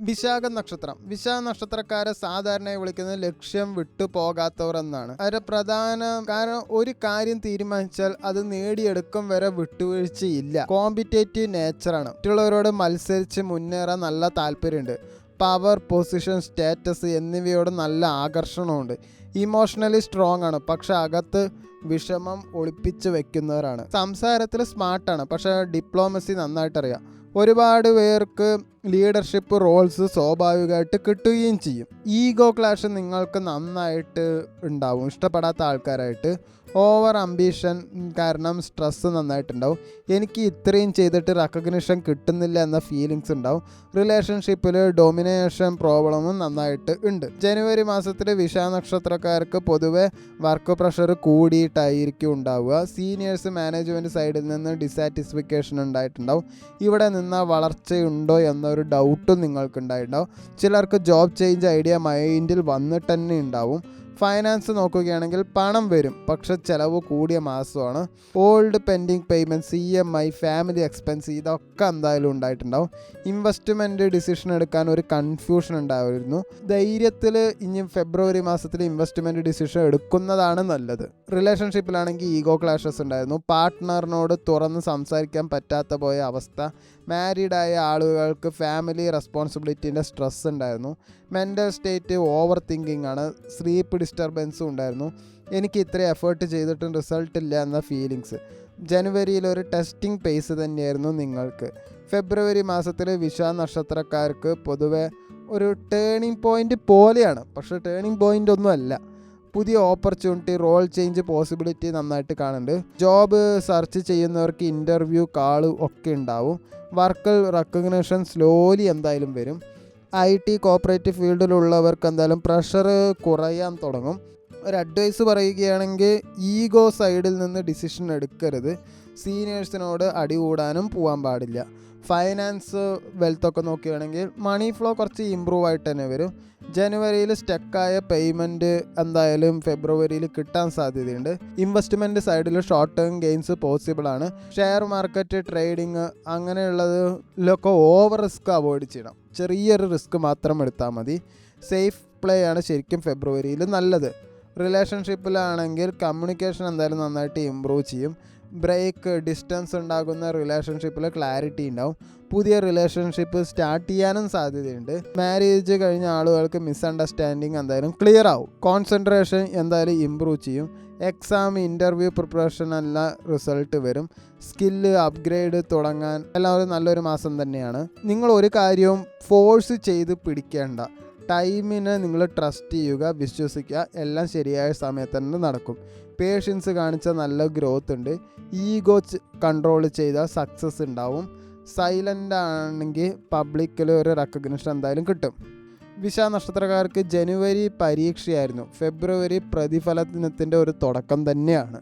വിശാഖ നക്ഷത്രം. വിശാഖ നക്ഷത്രക്കാരെ സാധാരണയായി വിളിക്കുന്നത് ലക്ഷ്യം വിട്ടു പോകാത്തവർ എന്നാണ്. അതിന്റെ പ്രധാന കാരണം ഒരു കാര്യം തീരുമാനിച്ചാൽ അത് നേടിയെടുക്കും വരെ വിട്ടുവീഴ്ചയില്ല. കോമ്പറ്റേറ്റീവ് നേച്ചറാണ് മറ്റുള്ളവരോട് മത്സരിച്ച് മുന്നേറാൻ നല്ല താല്പര്യമുണ്ട്. പവർ പൊസിഷൻ സ്റ്റാറ്റസ് എന്നിവയോട് നല്ല ആകർഷണമുണ്ട്. ഇമോഷണലി സ്ട്രോങ് ആണ്. പക്ഷെ അകത്ത് വിഷമം ഒളിപ്പിച്ച് വെക്കുന്നവരാണ്. സംസാരത്തിൽ സ്മാർട്ടാണ് പക്ഷെ ഡിപ്ലോമസി നന്നായിട്ട് അറിയാം ഒരുപാട് പേർക്ക് ലീഡർഷിപ്പ് റോൾസ് സ്വാഭാവികമായിട്ട് കിട്ടുകയും ചെയ്യും. ഈഗോ ക്ലാഷ് നിങ്ങൾക്ക് നന്നായിട്ട് ഉണ്ടാവും. ഇഷ്ടപ്പെടാത്ത ആൾക്കാരായിട്ട് ഓവർ അംബീഷൻ കാരണം സ്ട്രെസ്സ് നന്നായിട്ടുണ്ടാവും. എനിക്ക് ഇത്രയും ചെയ്തിട്ട് റെക്കഗ്നിഷൻ കിട്ടുന്നില്ല എന്ന ഫീലിങ്സ് ഉണ്ടാവും. റിലേഷൻഷിപ്പിൽ ഡൊമിനേഷൻ പ്രോബ്ലമും നന്നായിട്ട് ഉണ്ട്. ജനുവരി മാസത്തിൽ വിഷാ നക്ഷത്രക്കാർക്ക് പൊതുവെ വർക്ക് പ്രഷർ കൂടിയിട്ടായിരിക്കും ഉണ്ടാവുക. സീനിയേഴ്സ് മാനേജ്മെന്റ് സൈഡിൽ നിന്ന് ഡിസാറ്റിസ്ഫിക്കേഷൻ ഉണ്ടായിട്ടുണ്ടാവും. ഇവിടെ നിന്ന് വളർച്ചയുണ്ടോ എന്നൊരു ഡൗട്ടും നിങ്ങൾക്കുണ്ടായിട്ടുണ്ടാവും. ചിലർക്ക് ജോബ് ചേഞ്ച് ഐഡിയ മൈൻഡിൽ വന്നിട്ട് തന്നെ ഉണ്ടാവും. ഫൈനാൻസ് നോക്കുകയാണെങ്കിൽ പണം വരും. പക്ഷെ ചിലവ് കൂടിയ മാസമാണ്. Old pending payment C M I family expense ഇതൊക്കെ എന്തായാലും ഉണ്ടായിട്ടുണ്ടാവും. ഇൻവെസ്റ്റ്മെന്റ് ഡിസിഷൻ എടുക്കാൻ ഒരു കൺഫ്യൂഷൻ ഉണ്ടായിരുന്നു. ധൈര്യത്തിൽ ഇനി ഫെബ്രുവരി മാസത്തിൽ ഇൻവെസ്റ്റ്മെന്റ് ഡിസിഷൻ എടുക്കുന്നതാണ് നല്ലത്. റിലേഷൻഷിപ്പിലാണെങ്കിൽ ഈഗോ ക്ലാഷസ് ഉണ്ടായിരുന്നു. പാർട്ട്ണറിനോട് തുറന്ന് സംസാരിക്കാൻ പറ്റാത്ത പോയ അവസ്ഥ. മാരീഡായ ആളുകൾക്ക് ഫാമിലി റെസ്പോൺസിബിലിറ്റീന്റെ സ്ട്രെസ് ഉണ്ടായിരുന്നു. മെന്റൽ സ്റ്റേറ്റ് ഓവർ തിങ്കിങ് ആണ് സ്ലീപ്പ് ഡിസ്റ്റർബൻസും ഉണ്ടായിരുന്നു. എനിക്ക് ഇത്ര എഫേർട്ട് ചെയ്തിട്ടും റിസൾട്ട് ഇല്ല എന്ന ഫീലിങ്സ് ജനുവരിയിൽ ഒരു ടെസ്റ്റിംഗ് പേസ് തന്നെയായിരുന്നു നിങ്ങൾക്ക്. ഫെബ്രുവരി മാസത്തിൽ വിശ നക്ഷത്രക്കാർക്ക് പൊതുവെ ഒരു ടേണിംഗ് പോയിന്റ് പോലെയാണ്. പക്ഷേ ടേണിംഗ് പോയിന്റ് ഒന്നും അല്ല. പുതിയ ഓപ്പർച്യൂണിറ്റി റോൾ ചേഞ്ച് പോസിബിലിറ്റി നന്നായിട്ട് കാണുന്നുണ്ട്. ജോബ് സെർച്ച് ചെയ്യുന്നവർക്ക് ഇന്റർവ്യൂ കാൾ ഒക്കെ ഉണ്ടാവും. വർക്ക് റെക്കഗ്നേഷൻ സ്ലോലി എന്തായാലും വരും. ഐ ടി കോപ്പറേറ്റീവ് ഫീൽഡിലുള്ളവർക്ക് എന്തായാലും പ്രഷർ കുറയാൻ തുടങ്ങും. ഒരു അഡ്വൈസ് പറയുകയാണെങ്കിൽ ഈഗോ സൈഡിൽ നിന്ന് ഡിസിഷൻ എടുക്കരുത്. സീനിയേഴ്സിനോട് അടി കൂടാനും പോകാൻ പാടില്ല. ഫൈനാൻസ് വെൽത്തൊക്കെ നോക്കുകയാണെങ്കിൽ മണി ഫ്ലോ കുറച്ച് ഇമ്പ്രൂവ് ആയിട്ട് തന്നെ വരും. ജനുവരിയിൽ സ്റ്റക്കായ പേയ്മെന്റ് എന്തായാലും ഫെബ്രുവരിയിൽ കിട്ടാൻ സാധ്യതയുണ്ട്. ഇൻവെസ്റ്റ്മെന്റ് സൈഡിൽ ഷോർട്ട് ടേം ഗെയിൻസ് പോസിബിൾ ആണ്. ഷെയർ മാർക്കറ്റ് ട്രേഡിങ് അങ്ങനെയുള്ളതിലൊക്കെ ഓവർ റിസ്ക് അവോയ്ഡ് ചെയ്യണം. ചെറിയൊരു റിസ്ക് മാത്രം എടുത്താൽ മതി. സേഫ് പ്ലേ ആണ് ശരിക്കും ഫെബ്രുവരിയിൽ നല്ലത്. റിലേഷൻഷിപ്പിലാണെങ്കിൽ കമ്മ്യൂണിക്കേഷൻ എന്തായാലും നന്നായിട്ട് ഇമ്പ്രൂവ് ചെയ്യും. ബ്രേക്ക് ഡിസ്റ്റൻസ് ഉണ്ടാകുന്ന റിലേഷൻഷിപ്പിൽ ക്ലാരിറ്റി ഉണ്ടാവും. പുതിയ റിലേഷൻഷിപ്പ് സ്റ്റാർട്ട് ചെയ്യാനും സാധ്യതയുണ്ട്. മാരേജ് കഴിഞ്ഞ ആളുകൾക്ക് മിസ്അണ്ടർസ്റ്റാൻഡിങ് എന്തായാലും ക്ലിയർ ആവും. കോൺസെൻട്രേഷൻ എന്തായാലും ഇമ്പ്രൂവ് ചെയ്യും. എക്സാം ഇന്റർവ്യൂ പ്രിപ്പറേഷൻ എല്ലാം റിസൾട്ട് വരും. സ്കില്ല് അപ്ഗ്രേഡ് തുടങ്ങാൻ എല്ലാവരും നല്ലൊരു മാസം തന്നെയാണ്. നിങ്ങൾ ഒരു കാര്യവും ഫോഴ്സ് ചെയ്ത് പിടിക്കേണ്ട. ടൈമിനെ നിങ്ങൾ ട്രസ്റ്റ് ചെയ്യുക വിശ്വസിക്കുക എല്ലാം ശരിയായ സമയത്ത് തന്നെ നടക്കും. പേഷ്യൻസ് കാണിച്ച നല്ല ഗ്രോത്ത് ഉണ്ട്. ഈഗോ കൺട്രോൾ ചെയ്താൽ സക്സസ് ഉണ്ടാവും. സൈലന്റ് ആണെങ്കിൽ പബ്ലിക്കിൽ ഒരു റെക്കഗ്നിഷൻ എന്തായാലും കിട്ടും. വിശ നക്ഷത്രക്കാർക്ക് ജനുവരി പരീക്ഷയായിരുന്നു. ഫെബ്രുവരി പ്രതിഫലനത്തിന്റെ ഒരു തുടക്കം തന്നെയാണ്.